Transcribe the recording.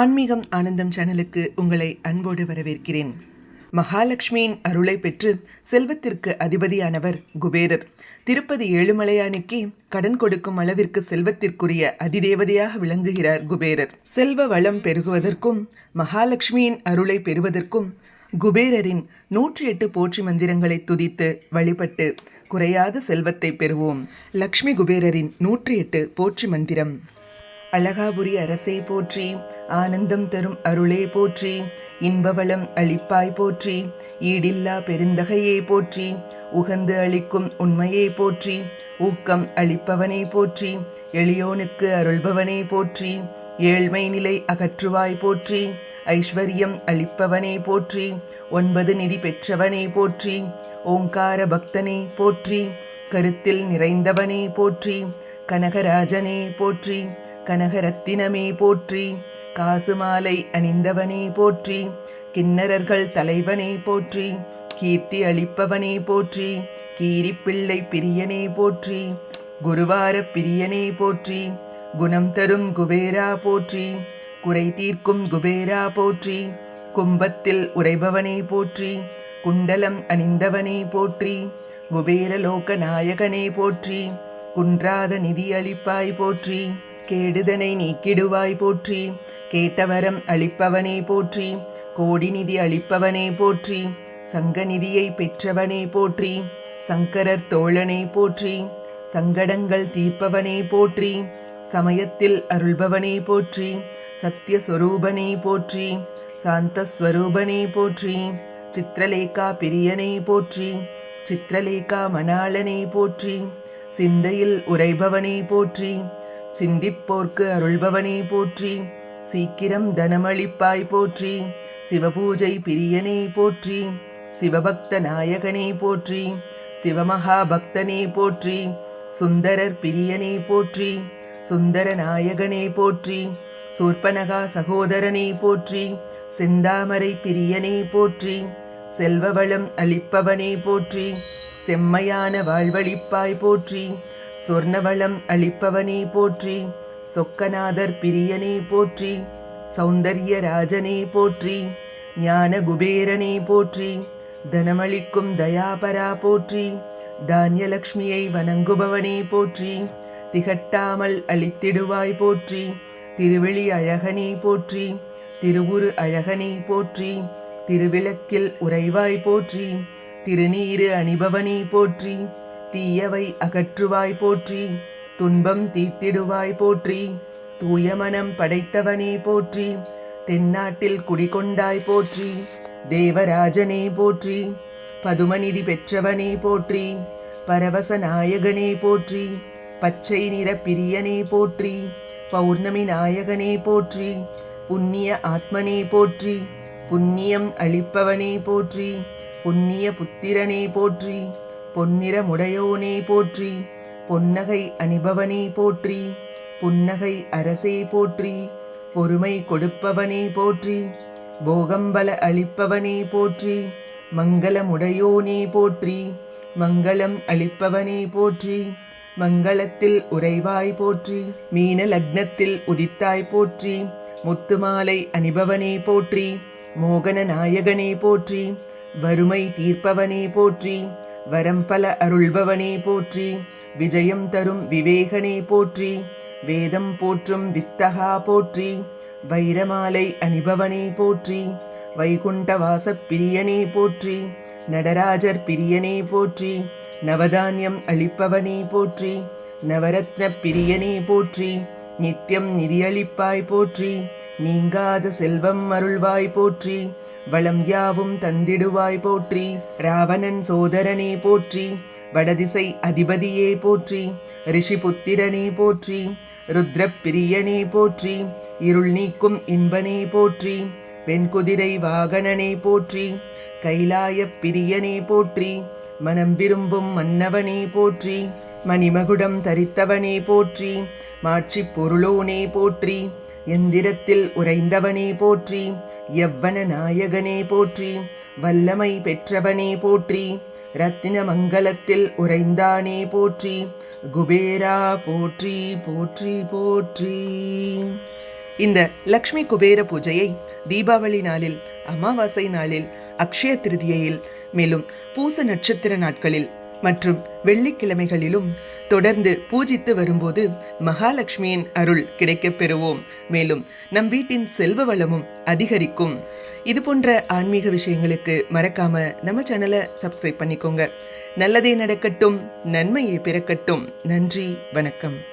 ஆன்மீகம் ஆனந்தம் சேனலுக்கு உங்களை அன்போடு வரவேற்கிறேன். மகாலட்சுமியின் அருளை பெற்று செல்வத்திற்கு அதிபதியானவர் குபேரர். திருப்பதி ஏழுமலையானுக்கே கடன் கொடுக்கும் அளவிற்கு செல்வத்திற்குரிய அதிதேவதையாக விளங்குகிறார் குபேரர். செல்வ வளம் பெருகுவதற்கும் மகாலட்சுமியின் அருளை பெறுவதற்கும் குபேரரின் நூற்றி எட்டு போற்றி மந்திரங்களை துதித்து வழிபட்டு குறையாத செல்வத்தை பெறுவோம். லக்ஷ்மி குபேரரின் நூற்றி எட்டு போற்றி மந்திரம். அழகாபுரி அரசை போற்றி ஆனந்தம் தரும் அருளே போற்றி இன்பவளம் அளிப்பாய் போற்றி ஈடில்லா பெருந்தகையை போற்றி உகந்து அளிக்கும் உண்மையை போற்றி ஊக்கம் அளிப்பவனை போற்றி எளியோனுக்கு அருள்பவனை போற்றி ஏழ்மை நிலை அகற்றுவாய் போற்றி ஐஸ்வர்யம் அளிப்பவனை போற்றி ஒன்பது நிதி பெற்றவனை போற்றி ஓங்கார பக்தனை போற்றி கருத்தில் நிறைந்தவனே போற்றி கனகராஜனே போற்றி கனகரத்தினமே போற்றி காசு மாலை அணிந்தவனே போற்றி கிண்ணறர்கள் தலைவனே போற்றி கீர்த்தி அளிப்பவனே போற்றி கீரிப்பிள்ளை பிரியனே போற்றி குருவார பிரியனே போற்றி குணம் தரும் குபேரா போற்றி குறை தீர்க்கும் குபேரா போற்றி கும்பத்தில் உறைபவனே போற்றி குண்டலம் அணிந்தவனே போற்றி குபேரலோக நாயகனே போற்றி குன்றாத நிதி அளிப்பாய் போற்றி கேடுதனை நீக்கிடுவாய் போற்றி. கேட்டவரம் அளிப்பவனே போற்றி. கோடி நிதி அளிப்பவனே போற்றி. சங்க நிதியை பெற்றவனே போற்றி. சங்கரர் தோழனே போற்றி. சங்கடங்கள் தீர்ப்பவனே போற்றி. சமயத்தில் அருள்பவனே போற்றி. சத்யஸ்வரூபனே போற்றி. சாந்தஸ்வரூபனே போற்றி. சித்திரலேகா பிரியனை போற்றி. சித்திரலேகா மணாளனை போற்றி. சிந்தையில் உரைபவனை போற்றி. சிந்திப்போர்க்கு அருள்பவனே போற்றி. சீக்கிரம் தனமளிப்பாய் போற்றி. சிவபூஜை பிரியனே போற்றி. சிவபக்த நாயகனே போற்றி. சிவமகா பக்தனே போற்றி. சுந்தரர் பிரியனே போற்றி. சுந்தர நாயகனே போற்றி. சூர்பனகா சகோதரனே போற்றி. செந்தாமரை பிரியனே போற்றி. செல்வவளம் அளிப்பவனே போற்றி. செம்மையான வாழ்வழிப்பாய் போற்றி. சொர்ணவளம் அளிப்பவனே போற்றி சொக்கநாதர் பிரியனே போற்றி சௌந்தர்ய ராஜனே போற்றி ஞான குபேரனே போற்றி தனமளிக்கும் தயாபரா போற்றி தானியலக்ஷ்மியை வணங்குபவனே போற்றி திகட்டாமல் அளித்திடுவாய் போற்றி திருவெளி அழகனே போற்றி திருவுரு அழகனே போற்றி திருவிளக்கில் உறைவாய் போற்றி திருநீரு அணிபவனே போற்றி தீயவை அகற்றுவாய் போற்றி துன்பம் தீர்த்திடுவாய் போற்றி தூய மனம் படைத்தவனே போற்றி தென்னாட்டில் குடிகொண்டாய் போற்றி தேவராஜனே போற்றி பதுமநிதி பெற்றவனே போற்றி பரவச நாயகனே போற்றி பச்சை நிற பிரியனே போற்றி பௌர்ணமி நாயகனே போற்றி புண்ணிய ஆத்மனே போற்றி புண்ணியம் அளிப்பவனே போற்றி புண்ணிய புத்திரனே போற்றி பொன்னிறமுடையோனே போற்றி பொன்னகை அணிபவனே போற்றி புன்னகை அரசே போற்றி பொறுமை கொடுப்பவனே போற்றி போகம்பல அளிப்பவனே போற்றி மங்களமுடையோனே போற்றி மங்களம் அளிப்பவனே போற்றி மங்களத்தில் உறைவாய் போற்றி மீன லக்னத்தில் உதித்தாய் போற்றி முத்துமாலை அணிபவனே போற்றி மோகன நாயகனே போற்றி வறுமை தீர்ப்பவனே போற்றி வரம் பல அருள்பவனே போற்றி விஜயம் தரும் விவேகனே போற்றி வேதம் போற்றும் வித்தகா போற்றி வைரமாலை அணிபவனே போற்றி வைகுண்டவாச பிரியனே போற்றி நடராஜர் பிரியனே போற்றி நவதானியம் அளிப்பவனே போற்றி நவரத்ன பிரியனே போற்றி நித்தியம் நிதியளிப்பாய் போற்றி. நீங்காத செல்வம் அருள்வாய் போற்றி. வளம் யாவும் தந்திடுவாய் போற்றி. ராவணன் சோதரனே போற்றி. வடதிசை அதிபதியே போற்றி. ரிஷிபுத்திரனே போற்றி. ருத்ரப்பிரியனே போற்றி. இருள் நீக்கும் இன்பனே போற்றி. பெண்குதிரை வாகனனே போற்றி. கைலாய பிரியனே போற்றி. மனம் விரும்பும் மன்னவனே போற்றி மணிமகுடம் தரித்தவனே போற்றி மாட்சிப் பொருளோனே போற்றி எந்திரத்தில் உறைந்தவனே போற்றி எவ்வன நாயகனே போற்றி வல்லமை பெற்றவனே போற்றி ரத்தின மங்கலத்தில் உறைந்தானே போற்றி குபேரா போற்றி போற்றி போற்றி. இந்த லக்ஷ்மி குபேர பூஜையை தீபாவளி நாளில் அமாவாசை நாளில் அக்ஷய திருதியையில் மேலும் பூச நட்சத்திர நாட்களில் மற்றும் வெள்ளிக்கிழமைகளிலும் தொடர்ந்து பூஜித்து வரும்போது மகாலட்சுமியின் அருள் கிடைக்கப் பெறுவோம். மேலும் நம் வீட்டின் செல்வ வளமும் அதிகரிக்கும். இது போன்ற ஆன்மீக விஷயங்களுக்கு மறக்காம நம்ம சேனலை சப்ஸ்கிரைப் பண்ணிக்கோங்க. நல்லதே நடக்கட்டும் நன்மையே பிறக்கட்டும். நன்றி வணக்கம்.